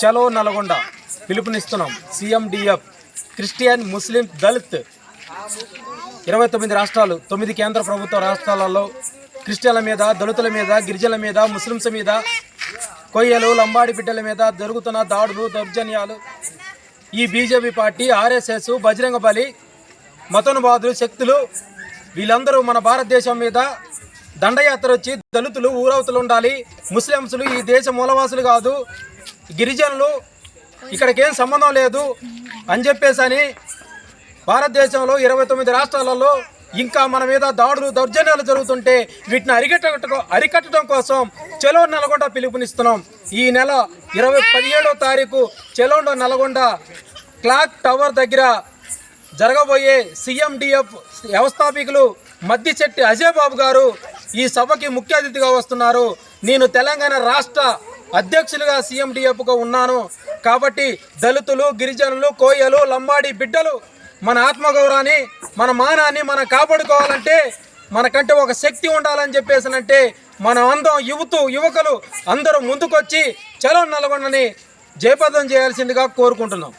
చలో నల్గొండ పిలుపునిస్తున్నాం CMDF Christian Muslim Dalit. ఇరవై తొమ్మిది రాష్ట్రాలు తొమ్మిది కేంద్ర ప్రభుత్వ రాష్ట్రాలలో క్రిస్టియన్ల మీద దళితుల మీద గిరిజనుల మీద ముస్లింస్ మీద కొయ్యలు లంబాడి బిడ్డల మీద జరుగుతున్న దాడులు దౌర్జన్యాలు. ఈ బీజేపీ పార్టీ ఆర్ఎస్ఎస్ బజరంగ బలి మతోన్మాదులు శక్తులు వీళ్ళందరూ మన భారతదేశం మీద దండయాత్ర వచ్చి దళితులు ఊరవతలు ఉండాలి. ముస్లింస్లు ఈ దేశ మూలవాసులు కాదు. గిరిజనులు ఇక్కడికేం సంబంధం లేదు అని చెప్పేసి అని భారతదేశంలో ఇరవై తొమ్మిది రాష్ట్రాలలో ఇంకా మన మీద దాడులు దౌర్జన్యాలు జరుగుతుంటే వీటిని అరికట్టడం అరికట్టడం కోసం చెలో నల్గొండ పిలుపునిస్తున్నాం. ఈ నెల ఇరవై పదిహేడవ తారీఖు చెలోండ నల్గొండ క్లాక్ టవర్ దగ్గర జరగబోయే సీఎండిఎఫ్ వ్యవస్థాపకులు మద్దిశెట్టి అజయ్ బాబు గారు ఈ సభకి ముఖ్య అతిథిగా వస్తున్నారు. నేను తెలంగాణ రాష్ట్ర అధ్యక్షులుగా సీఎండిఎఫ్గా ఉన్నాను. కాబట్టి దళితులు గిరిజనులు కోయలు లంబాడి బిడ్డలు మన ఆత్మగౌరవాన్ని మన మానాన్ని మనం కాపాడుకోవాలంటే మనకంటే ఒక శక్తి ఉండాలని చెప్పేసినంటే మన అందం యువతు యువకులు అందరూ ముందుకొచ్చి చలో నల్గొండని జయపదం చేయాల్సిందిగా కోరుకుంటున్నాం.